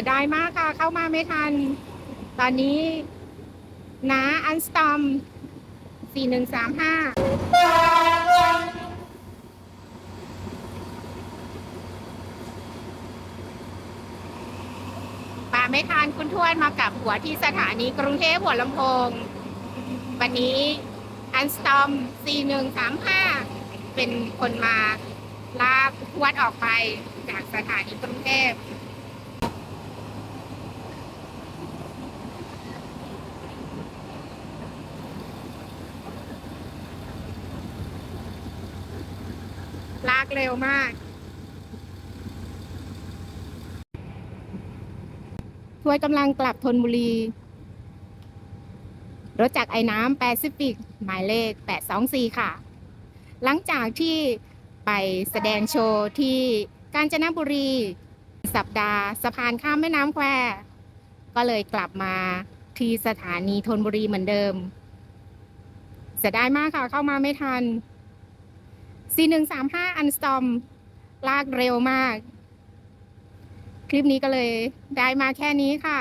สียดายมากค่ะ เข้ามาไม่ทัน ตอนนี้นาอันสตอม4135มาไม่ทันคุณทวดมากับหัวที่สถานีกรุงเทพหัวลำโพง วันนี้อันสตอม4135เป็นคนมาลากทวดออกไปจากสถานีกรุงเทพ ลากเร็วมากทวยกำลังกลับธนบุรี รถจากไอ้น้ำแปซิฟิกหมายเลข 824 ค่ะ หลังจากที่ไปแสดงโชว์ที่กาญจนบุรี สัปดาห์สะพานข้ามแม่น้ำแคว ก็เลยกลับมาที่สถานีธนบุรีเหมือนเดิมเสียดายมากค่ะเข้ามาไม่ทัน 4135 อันสตอม ลากเร็วมาก คลิปนี้ก็เลยได้มาแค่นี้ค่ะ